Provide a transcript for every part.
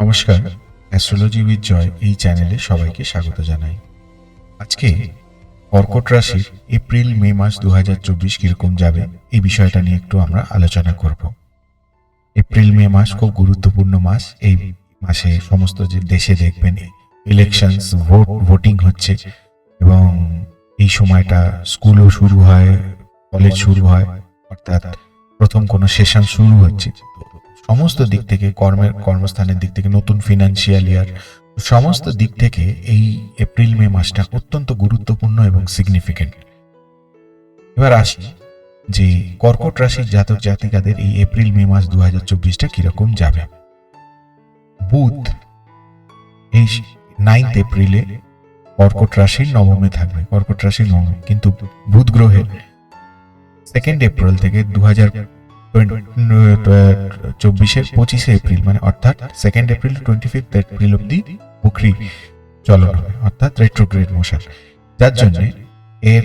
নমস্কার। Astrology with joy এই চ্যানেলে সবাইকে স্বাগত জানাই। আজকে কর্কট রাশির এপ্রিল মে মাস দু হাজার চব্বিশ কীরকম যাবে এই বিষয়টা নিয়ে একটু আমরা আলোচনা করব। এপ্রিল মে মাস খুব গুরুত্বপূর্ণ মাস। এই মাসে সমস্ত যে দেশে দেখবেন ইলেকশনস ভোট ভোটিং হচ্ছে এবং এই সময়টা স্কুলও শুরু হয় কলেজ শুরু হয়, অর্থাৎ প্রথম কোনো সেশন শুরু হচ্ছে। সমস্ত দিক থেকে কর্মের কর্মস্থানের দিক থেকে নতুন ফিনান্সিয়াল ইয়ার সমস্ত দিক থেকে এই এপ্রিল মে মাসটা অত্যন্ত গুরুত্বপূর্ণ এবং সিগনিফিকেন্ট এবার আসি যে কর্কট রাশির জাতক জাতিকাদের এই এপ্রিল মে মাস দু হাজার চব্বিশটা কীরকম যাবে? বুধ এই নাইন্থ এপ্রিলে কর্কট রাশির নবমে থাকবে, কর্কট রাশির নবমে, কিন্তু বুধ গ্রহের সেকেন্ড এপ্রিল থেকে দু হাজার চব্বিশের পঁচিশে এপ্রিল মানে অর্থাৎ second April twenty fifth April অব্দি বকরি চলন হবে অর্থাৎ রেট্রোগ্রেড মোশন যার জন্য এর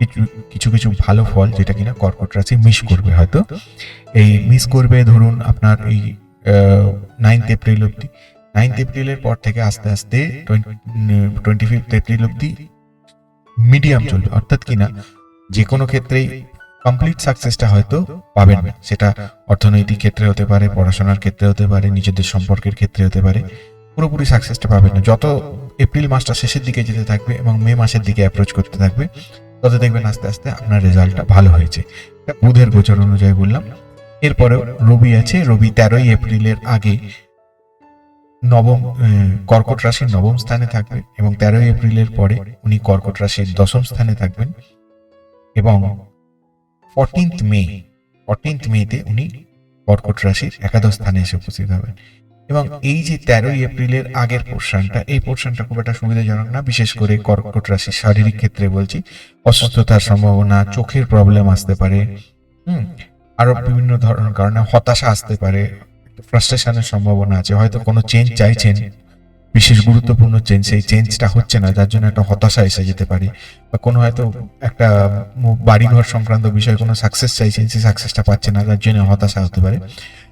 কিছু কিছু কিছু ভালো ফল যেটা কিনা কর্কট রাশি মিস করবে হয়তো। এই মিস করবে ধরুন আপনার এই নাইন্থ এপ্রিল অব্দি নাইন্থ এপ্রিলের পর থেকে আস্তে আস্তে টোয়েন্টি ফিফথ এপ্রিল অব্দি মিডিয়াম চলবে, অর্থাৎ কিনা যে কোনো ক্ষেত্রেই কমপ্লিট সাকসেসটা হয়তো পাবেন না। সেটা অর্থনৈতিক ক্ষেত্রে হতে পারে, পড়াশোনার ক্ষেত্রে হতে পারে, নিজেদের সম্পর্কের ক্ষেত্রে হতে পারে, পুরোপুরি সাকসেসটা পাবেন না। যত এপ্রিল মাসটা শেষের দিকে যেতে থাকবে এবং মে মাসের দিকে অ্যাপ্রোচ করতে থাকবে, তত দেখবেন আস্তে আস্তে আপনার রেজাল্টটা ভালো হয়েছে। বুধের গোচর অনুযায়ী বললাম। এরপরেও রবি আছে। রবি তেরোই এপ্রিলের আগে নবম কর্কট রাশির নবম স্থানে থাকবে এবং তেরোই এপ্রিলের পরে উনি কর্কট রাশির দশম স্থানে থাকবেন এবং ফোরটিন্থ মে ফোরটিন্থ মেতে উনি কর্কট রাশির একাদশ স্থানে এসে উপস্থিত হবেন। এবং এই যে তেরোই এপ্রিলের আগের পোর্শনটা, এই পোর্শনটা খুব একটা সুবিধাজনক না, বিশেষ করে কর্কট রাশির শারীরিক ক্ষেত্রে বলছি। অসুস্থতার সম্ভাবনা, চোখের প্রবলেম আসতে পারে, হুম, আরও বিভিন্ন ধরনের কারণে হতাশা আসতে পারে ফ্রাস্ট্রেশনের সম্ভাবনা আছে, হয়তো কোনো চেঞ্জ চাইছেন। বিশেষ গুরুত্বপূর্ণ চেঞ্জ সেই চেঞ্জটা হচ্ছে না, যার জন্য একটা হতাশা এসে যেতে পারে। বা কোনো হয়তো একটা বাড়িঘর সংক্রান্ত বিষয়ে কোনো সাকসেস চাইছেন, সেই সাকসেসটা পাচ্ছে না, যার জন্য হতাশা হতে পারে।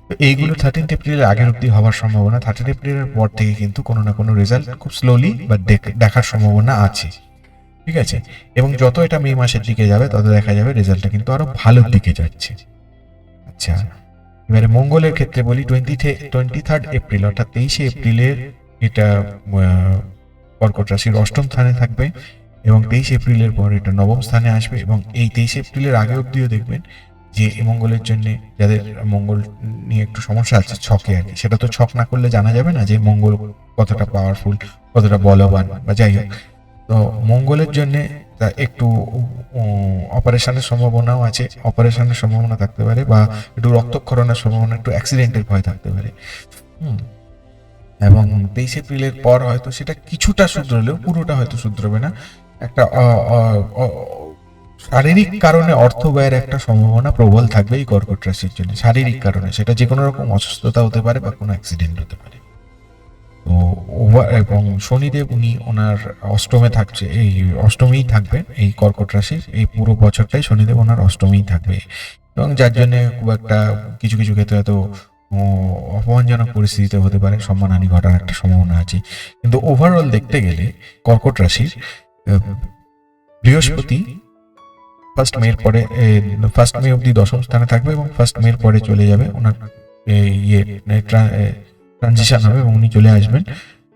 তো এইগুলো থার্টিন এপ্রিলের আগের অব্দি হওয়ার সম্ভাবনা থার্টিন এপ্রিলের পর থেকে কিন্তু কোনো না কোনো রেজাল্ট খুব স্লোলি বা দেখ- দেখার সম্ভাবনা আছে। ঠিক আছে? এবং যত এটা মে মাসের দিকে যাবে, তত দেখা যাবে রেজাল্টটা কিন্তু আরও ভালোর দিকে যাচ্ছে। আচ্ছা এবারে মঙ্গলের ক্ষেত্রে বলি টোয়েন্টি টোয়েন্টি থার্ড এপ্রিল অর্থাৎ তেইশে এপ্রিলের এটা কর্কট রাশির অষ্টম স্থানে থাকবে এবং তেইশ এপ্রিলের পর এটা নবম স্থানে আসবে এবং এই তেইশ এপ্রিলের আগে অব্দিও দেখবেন যে মঙ্গলের জন্য যাদের মঙ্গল নিয়ে একটু সমস্যা আছে, ছকে আর কি, সেটা তো ছক না করলে জানা যাবে না যে মঙ্গল কতটা পাওয়ারফুল কতটা বলবান বা যাই হোক। তো মঙ্গলের জন্য একটু অপারেশনের সম্ভাবনাও আছে, অপারেশনের সম্ভাবনা থাকতে পারে বা একটু রক্তক্ষরণের সম্ভাবনা, একটু অ্যাক্সিডেন্টের ভয় থাকতে পারে। হুম এবং তেইশ এপ্রিলের পর হয়তো সেটা কিছুটা শুধরলেও পুরোটা হয়তো শুধরবে না। একটা শারীরিক কারণে অর্থ ব্যয়ের একটা সম্ভাবনা প্রবল থাকবে এই কর্কট রাশির জন্য। শারীরিক কারণে, সেটা যে কোনো রকম অসুস্থতা হতে পারে বা কোনো অ্যাক্সিডেন্ট হতে পারে। তো এবং শনিদেব উনি ওনার অষ্টমে থাকছে, এই অষ্টমেই থাকবেন এই কর্কট রাশির, এই পুরো বছরটাই শনিদেব ওনার অষ্টমেই থাকবে। এবং যার জন্য খুব একটা কিছু কিছু ক্ষেত্রে হয়তো অপমানজনক পরিস্থিতিতে হতে পারে, সম্মানহানি ঘটার একটা সম্ভাবনা আছে। কিন্তু ওভারঅল দেখতে গেলে কর্কট রাশির বৃহস্পতি ফার্স্ট মের পরে ফার্স্ট মে অব্দি দশম স্থানে থাকবে এবং ফার্স্ট মের পরে চলে যাবে। ওনার ইয়ে ট্রানজিশন হবে এবং উনি চলে আসবেন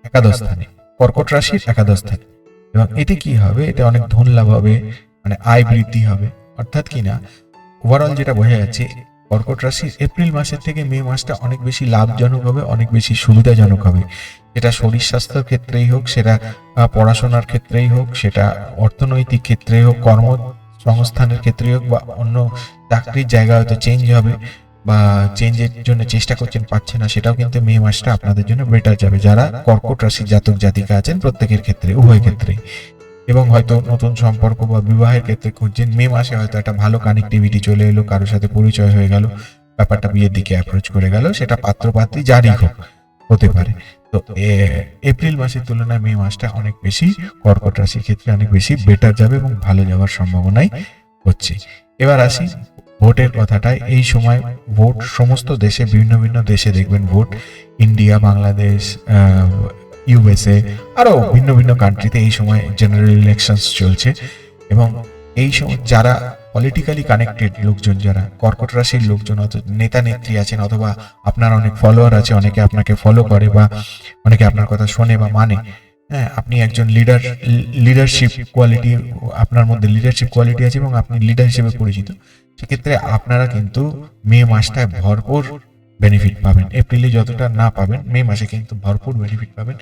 একাদশ স্থানে, কর্কট রাশির একাদশ স্থানে। এবং এতে কি হবে? এতে অনেক ধন লাভ হবে মানে আয় বৃদ্ধি হবে। অর্থাৎ কি না? ওভারঅল যেটা বোঝা যাচ্ছে কর্কট রাশির এপ্রিল মাসের থেকে মে মাসটা অনেক বেশি লাভজনক হবে, অনেক বেশি সুবিধাজনক হবে। সেটা শরীর স্বাস্থ্যের ক্ষেত্রেই হোক, সেটা পড়াশোনার ক্ষেত্রেই হোক, সেটা অর্থনৈতিক ক্ষেত্রেই হোক, কর্ম সংস্থানের ক্ষেত্রেই হোক বা অন্য চাকরির জায়গা হয়তো চেঞ্জ হবে বা চেঞ্জের জন্য চেষ্টা করছেন পাচ্ছে না, সেটাও কিন্তু মে মাসটা আপনাদের জন্য বেটার যাবে। যারা কর্কট রাশির জাতক জাতিকা আছেন প্রত্যেকের ক্ষেত্রে, উভয় ক্ষেত্রে এবং হয়তো নতুন সম্পর্ক বা বিবাহের ক্ষেত্রে খুঁজছেন মে মাসে হয়তো একটা ভালো কানেক্টিভিটি চলে এলো, কারোর সাথে পরিচয় হয়ে গেল, ব্যাপারটা বিয়ের দিকে অ্যাপ্রোচ করে গেল, সেটা পাত্রপাত্রী যারই হোক, হতে পারে। তো এপ্রিল মাসের তুলনায় মে মাসটা অনেক বেশি কর্কট রাশির ক্ষেত্রে অনেক বেশি বেটার যাবে এবং ভালো যাওয়ার সম্ভাবনাই হচ্ছে। এবার আসি ভোটের কথাটাই এই সময় ভোট সমস্ত দেশে, বিভিন্ন ভিন্ন দেশে দেখবেন ভোট। ইন্ডিয়া, বাংলাদেশ ইউএসএ আরও ভিন্ন ভিন্ন কান্ট্রিতে এই সময় জেনারেল ইলেকশনস চলছে এবং এই সময় যারা পলিটিক্যালি কানেক্টেড লোকজন, যারা কর্কট রাশির লোকজন নেতা নেত্রী আছেন অথবা আপনার অনেক ফলোয়ার আছে, অনেকে আপনাকে ফলো করে বা অনেকে আপনার কথা শোনে বা মানে হ্যাঁ আপনি একজন লিডার লিডারশিপ কোয়ালিটি আপনার মধ্যে লিডারশিপ কোয়ালিটি আছে এবং আপনি লিডার হিসেবে পরিচিত, সেক্ষেত্রে আপনারা কিন্তু মে মাসটায় ভরপুর বেনিফিট পাবেন। এপ্রিলে যতটা না পাবেন, মে মাসে কিন্তু ভরপুর বেনিফিট পাবেন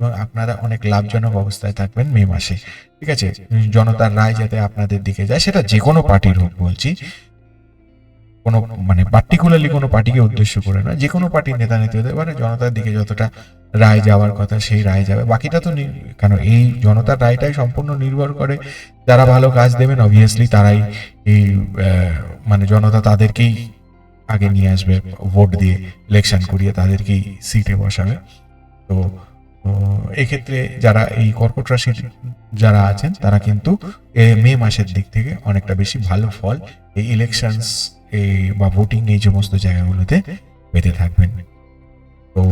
এবং আপনারা অনেক লাভজনক অবস্থায় থাকবেন মে মাসে। ঠিক আছে? জনতার রায় যাতে আপনাদের দিকে যায়, সেটা যে কোনো পার্টির হোক বলছি। কোনো মানে পার্টিকুলারলি কোনো পার্টিকে উদ্দেশ্য করে না যে কোনো পার্টির নেতা নেত্রী হতে পারে, জনতার দিকে যতটা রায় যাওয়ার কথা সেই রায় যাবে। বাকিটা তো নি- কারণ এই জনতার রায়টাই সম্পূর্ণ নির্ভর করে যারা ভালো কাজ দেবেন অবভিয়াসলি তারাই এই মানে জনতা তাদেরকেই আগে নিয়ে আসবে, ভোট দিয়ে ইলেকশন করিয়ে তাদেরকেই সিটে বসাবে। তো এক্ষেত্রে যারা এই কর্কট রাশির যারা আছেন, তারা কিন্তু মে মাসের দিক থেকে অনেকটা বেশি ভালো ফল এই ইলেকশনস বা ভোটিং এই সমস্ত জায়গাগুলোতে পেতে থাকবেন। তো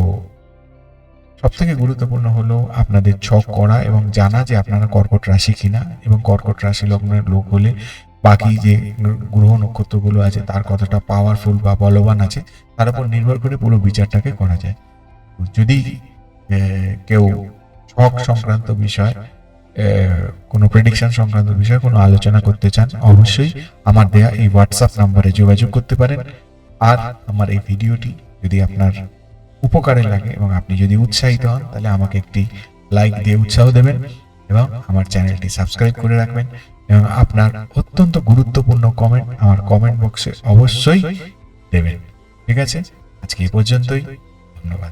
সব থেকে গুরুত্বপূর্ণ হলো আপনাদের ছক করা এবং জানা যে আপনারা কর্কট রাশি কিনা এবং কর্কট রাশি লগ্নের লোক হলে বাকি যে গ্রহ নক্ষত্রগুলো আছে, তার কতটা পাওয়ারফুল বা বলবান আছে, তার উপর নির্ভর করে পুরো বিচারটাকে করা যায়। যদি কেউ ছক সংক্রান্ত বিষয় কোনো প্রেডিকশন সংক্রান্ত বিষয়ে, কোনো আলোচনা করতে চান, অবশ্যই আমার দেয়া এই হোয়াটসঅ্যাপ নাম্বারে যোগাযোগ করতে পারেন। আর আমার এই ভিডিওটি যদি আপনার উপকারে লাগে এবং আপনি যদি উৎসাহিত হন, তাহলে আমাকে একটি লাইক দিয়ে উৎসাহ দেবেন এবং আমার চ্যানেলটি সাবস্ক্রাইব করে রাখবেন। এবং আপনার অত্যন্ত গুরুত্বপূর্ণ কমেন্ট আমার কমেন্ট বক্সে অবশ্যই দেবেন। ঠিক আছে? আজকে এই পর্যন্তই। ধন্যবাদ।